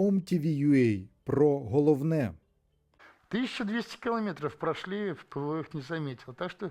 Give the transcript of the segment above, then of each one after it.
OMTV.ua про головне. 1200 километров прошли, ПВО их не заметил. Так что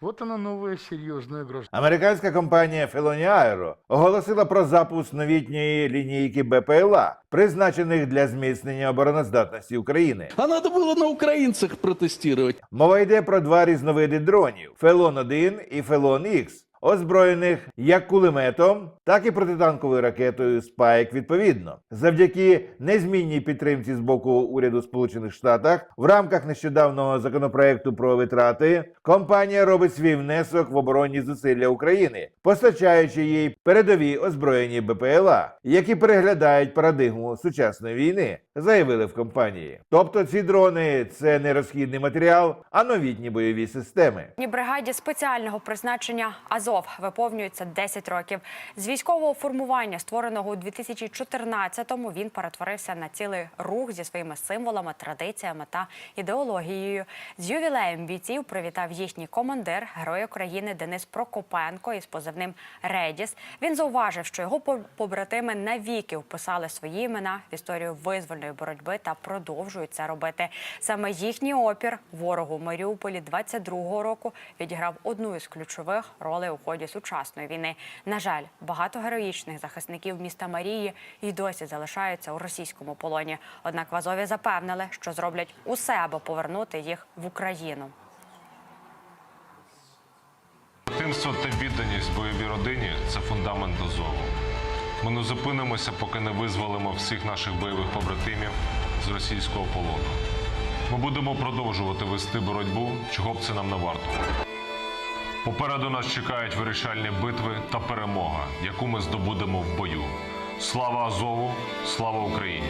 вот она новая серьезная угроза. Американська компанія Feloni Aero оголосила про запуск новітньої лінійки БПЛА, призначених для зміцнення обороноздатності України. А надо было на украинцах протестировать. Мова йде про два різновиди дронів: Фелон 1 і Фелон X, озброєних як кулеметом, так і протитанковою ракетою Спайк. Відповідно, завдяки незмінній підтримці з боку уряду Сполучених Штатів в рамках нещодавнього законопроекту про витрати компанія робить свій внесок в оборонні зусилля України, постачаючи їй передові озброєні БПЛА, які переглядають парадигму сучасної війни, заявили в компанії. Тобто ці дрони це не розхідний матеріал, а новітні бойові системи. Ні, бригаді спеціального призначення Азов виповнюється 10 років. З військового формування, створеного у 2014-му, він перетворився на цілий рух зі своїми символами, традиціями та ідеологією. З ювілеєм бійців привітав їхній командир, герой України Денис Прокопенко із позивним Редіс. Він зауважив, що його по- побратими навіки вписали свої імена в історію визвольної боротьби та продовжують це робити. Саме їхній опір ворогу Маріуполі 22-го року відіграв одну із ключових ролей у ході сучасної війни. На жаль, багато героїчних захисників міста Марії і досі залишаються у російському полоні. Однак в Азові запевнили, що зроблять усе, аби повернути їх в Україну. Дитинство та відданість бойовій родині це фундамент Азову. Ми не зупинимося, поки не визволимо всіх наших бойових побратимів з російського полону. Ми будемо продовжувати вести боротьбу, чого б це нам не варто. Попереду нас чекають вирішальні битви та перемога, яку ми здобудемо в бою. Слава Азову! Слава Україні!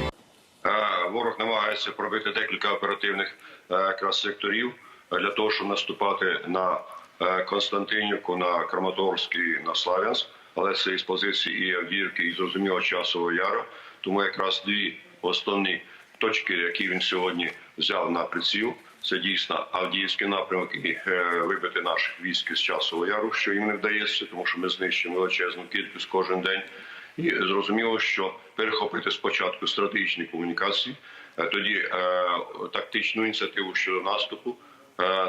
Е, Ворог намагається пробити декілька оперативних е, секторів для того, щоб наступати на е, Константинівку, на Краматорськ і на Славянськ. Але це із позиції і Авдіївки, і зрозуміло часового яру. Тому якраз дві основні точки, які він сьогодні взяв на приціл, це дійсно Авдіївський напрямок і е, вибити наших військ з часового яру, що їм не вдається, тому що ми знищуємо величезну кількість кожен день. І зрозуміло, що перехопити спочатку стратегічні комунікації, е, тоді е, тактичну ініціативу щодо наступу,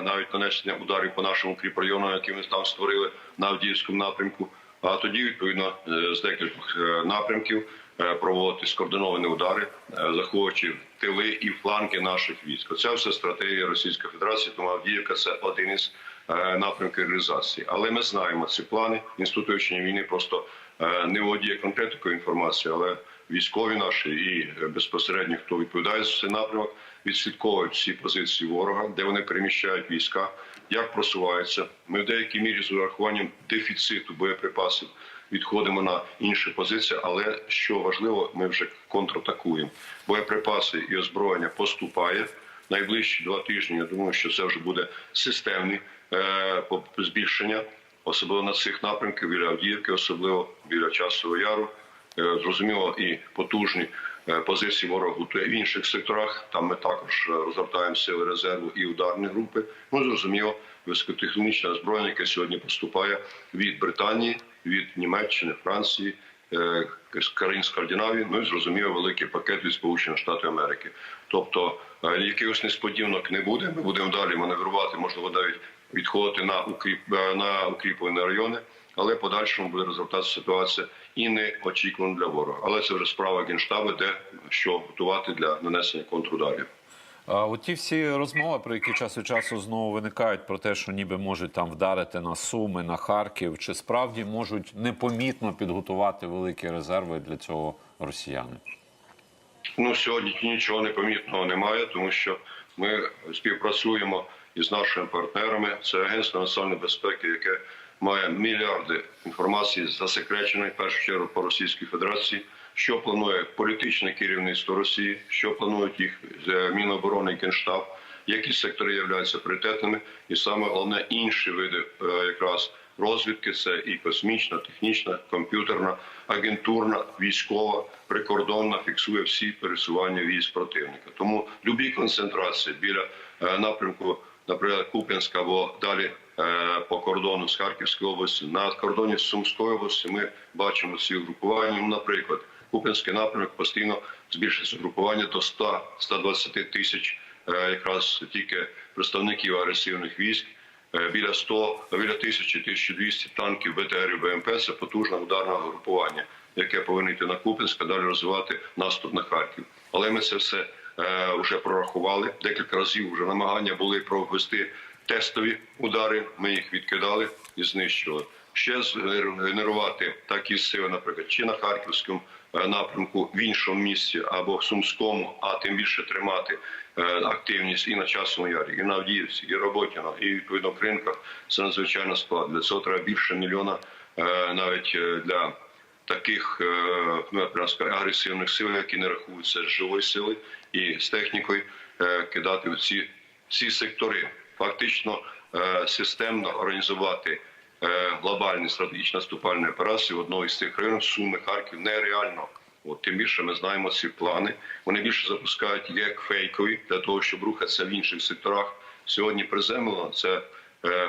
навіть нанесення ударів по нашому укріпрайону, які ми там створили на Авдіївському напрямку. А тоді відповідно е, з декількох е, напрямків е, проводити скоординовані удари, заховуючи тили і фланги наших військ. Це все стратегія Російської Федерації. Тому Авдіївка це один із напрямків реалізації. Але ми знаємо ці плани. Інститут вивчення війни просто не володіє конкретикою інформації, але військові наші і безпосередньо хто відповідає за цей напрямок, відслідковують всі позиції ворога, де вони переміщають війська, як просуваються. Ми в деякій мірі з урахуванням дефіциту боєприпасів відходимо на інші позиції, але що важливо, ми вже контратакуємо. Боєприпаси і озброєння поступає. Найближчі два тижні. Я думаю, що це вже буде системне збільшення, особливо на цих напрямках біля Авдіївки, особливо біля Часового Яру. Е, Зрозуміло, і потужні позиції ворога готує в інших секторах. Там ми також е, розгортаємо сили резерву і ударні групи. Ну зрозуміло, високотехнологічне озброєння, яке сьогодні поступає від Британії, від Німеччини, Франції, е, країн Скандинавії, ну і зрозуміло, великий пакет від Сполучених Штатів Америки. Тобто е, якихось несподіванок не буде. Ми будемо далі маневрувати, можливо, навіть відходити на укріп е, на укріплені райони, але подальшому буде розвертатися ситуація і не очікувано для ворога. Але це вже справа генштабу, де що готувати для нанесення контрударів. А от ті всі розмови, про які час від часу знову виникають, про те, що ніби можуть там вдарити на Суми, на Харків, чи справді можуть непомітно підготувати великі резерви для цього росіяни? Ну сьогодні нічого непомітного немає, тому що ми співпрацюємо із нашими партнерами. Це Агентство національної безпеки, яке має мільярди інформації засекреченої в першу чергу по Російській Федерації. Що планує політичне керівництво Росії, що планують їх е, Міноборони і Генштаб, які сектори являються пріоритетними, і саме головне інші види е, якраз розвідки це і космічна, технічна, комп'ютерна, агентурна, військова, прикордонна фіксує всі пересування військ противника. Тому любі концентрації біля е, напрямку, наприклад, Куп'янська або далі е, по кордону з Харківської області, на кордоні з Сумською областю ми бачимо ці групування. Ну, Наприклад, Куп'янський напрямок постійно збільшується групування до 100-120 тисяч е, якраз тільки представників агресивних військ. Е, Біля 100, біля 1000-1200 танків БТР і БМП – це потужне ударне групування, яке повинно йти на Куп'янськ, а далі розвивати наступ на Харків. Але ми це все вже прорахували. Декілька разів вже намагання були провести тестові удари. Ми їх відкидали і знищували. Ще згенерувати такі сили, наприклад, чи на харківському е, напрямку в іншому місці або в Сумському, а тим більше тримати е, активність і на часовому ярі, і на Авдіївці, і Роботіно, і відповідно Кринках. Це надзвичайно складно. Для цього треба більше мільйона е, навіть е, для таких е, ну, я агресивних сил, які не рахуються з живої сили і з технікою, е, кидати в ці, ці сектори. Фактично е, системно організувати глобальні стратегічні наступальні операції в одного із цих районів Суми, Харків нереально. От тим більше ми знаємо ці плани. Вони більше запускають як фейкові для того, щоб рухатися в інших секторах. Сьогодні приземлено це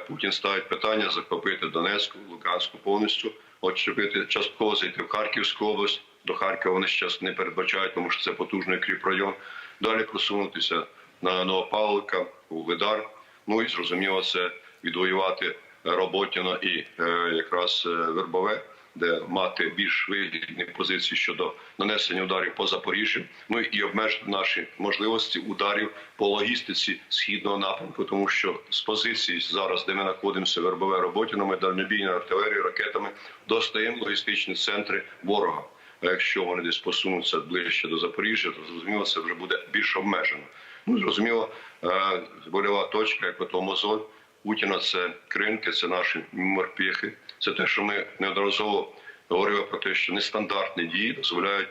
Путін ставить питання захопити Донецьку, Луганську повністю, очепити частково зайти в Харківську область. До Харкова вони зараз не передбачають, тому що це потужний кріп район. Далі просунутися на Новопавлика, у Видар. Ну і зрозуміло, це відвоювати Роботіно і е, якраз е, Вербове, де мати більш вигідні позиції щодо нанесення ударів по Запоріжжю. Ну і обмежити наші можливості ударів по логістиці східного напрямку, тому що з позиції зараз, де ми знаходимося, Вербове Роботіно, ми дальнобійною артилерією, ракетами достаємо логістичні центри ворога. А якщо вони десь посунуться ближче до Запоріжжя, то зрозуміло, це вже буде більш обмежено. Ну зрозуміло, е, больова точка, як ото мозоль Путіна, це кринки, це наші морпіхи. Це те, що ми неодноразово говорили про те, що нестандартні дії дозволяють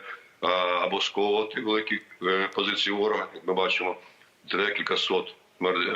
або сковувати великі е, позиції ворога, як ми бачимо, декілька сот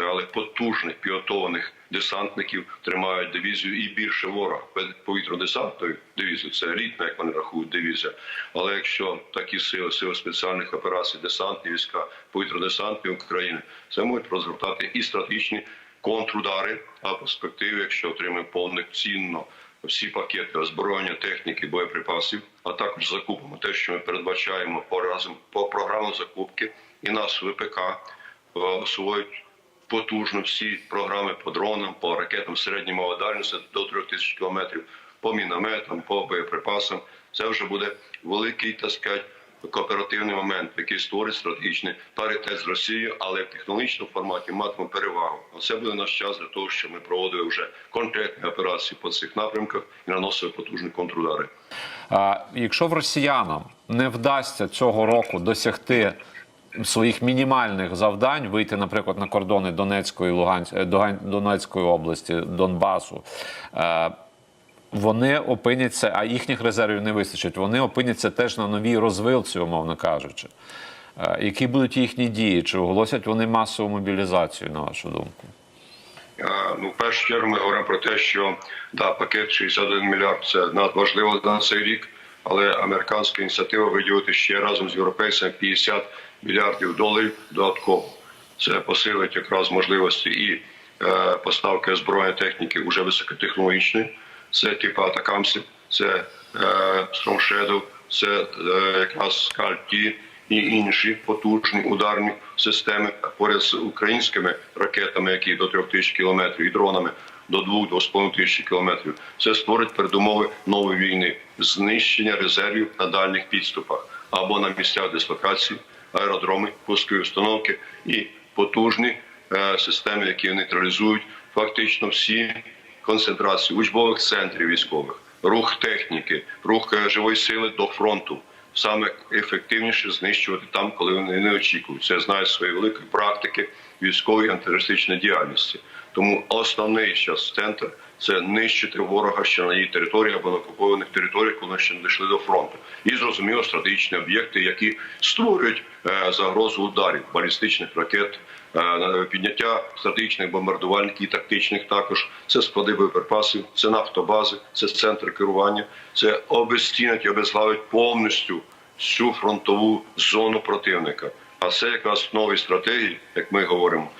але потужних пілотованих десантників тримають дивізію і більше ворога. Повітряно-десантної дивізії це елітна, як вони рахують, дивізія. Але якщо такі сили, сили спеціальних операцій, десантні війська, повітряно-десантні України, це можуть розгортати і стратегічні контрудари, а в якщо отримаємо повноцінно всі пакети озброєння, техніки, боєприпасів, а також закупимо те, що ми передбачаємо по разом по програму закупки, і нас ВПК е, освоїть потужно всі програми по дронам, по ракетам середньої дальності до 3000 кілометрів, по мінометам, по боєприпасам. Це вже буде великий так сказати, кооперативний момент, який створить стратегічний паритет з Росією, але в технологічному форматі матиме перевагу. Це буде наш час для того, щоб ми проводили вже конкретні операції по цих напрямках і наносили потужні контрудари. А якщо в росіянам не вдасться цього року досягти своїх мінімальних завдань, вийти, наприклад, на кордони Донецької, Луганської, Донецької області, Донбасу, е, вони опиняться, а їхніх резервів не вистачить. Вони опиняться теж на новій розвилці, умовно кажучи. Е, Які будуть їхні дії? Чи оголосять вони масову мобілізацію, на вашу думку? Ну, в першу чергу ми говоримо про те, що да, пакет 61 мільярд це надважливо на цей рік, але американська ініціатива виділити ще разом з європейцями 50 мільярдів доларів додатково. Це посилить якраз можливості і е, поставки озброєння техніки уже високотехнологічної. Це типу атакамсів, це е, це е, якраз скальті і інші потужні ударні системи поряд з українськими ракетами, які до 3 тисяч кілометрів, і дронами до 2-2,5 тисячі кілометрів. Це створить передумови нової війни, знищення резервів на дальніх підступах або на місцях дислокації, аеродроми, пускові установки і потужні е, системи, які нейтралізують фактично всі концентрації учбових центрів військових, рух техніки, рух е, живої сили до фронту. Саме ефективніше знищувати там, коли вони не очікують. Це я знаю з своєї великої практики військової антитерористичної діяльності. Тому основний зараз центр це нищити ворога ще на її території або на окупованих територіях, коли ще не дійшли до фронту. І зрозуміло стратегічні об'єкти, які створюють е, загрозу ударів балістичних ракет, е, підняття стратегічних бомбардувальників і тактичних також. Це склади боєприпасів, це нафтобази, це центр керування, це обезцінить і обезглавить повністю всю фронтову зону противника. А це якраз в новій стратегії, як ми говоримо,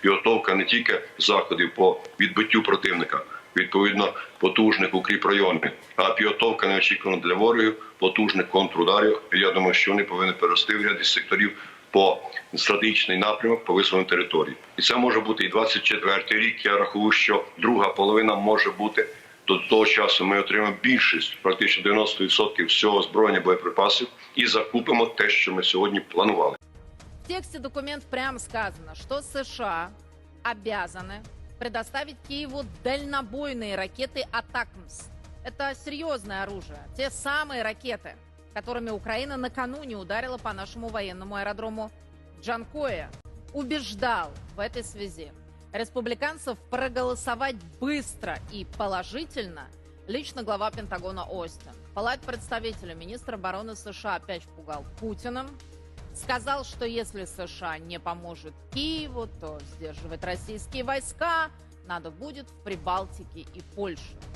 підготовка не тільки заходів по відбиттю противника, відповідно потужних укріпрайонів. А підготовка неочікувана для ворогів, потужних контрударів. Я думаю, що вони повинні перерости в ряді секторів по стратегічний напрямок по визволенню території. І це може бути і 24 рік. Я рахую, що друга половина може бути до того часу. Ми отримаємо більшість, практично 90% всього озброєння боєприпасів, і закупимо те, що ми сьогодні планували. В тексте документа прямо сказано, что США обязаны предоставить Киеву дальнобойные ракеты «Атакмс». Это серьезное оружие. Те самые ракеты, которыми Украина накануне ударила по нашему военному аэродрому Джанкоя. Убеждал в этой связи республиканцев проголосовать быстро и положительно лично глава Пентагона Остин. Палат представителя министра обороны США опять пугал Путиным, сказал, что если США не поможет Киеву, то сдерживать российские войска надо будет в Прибалтике и Польше.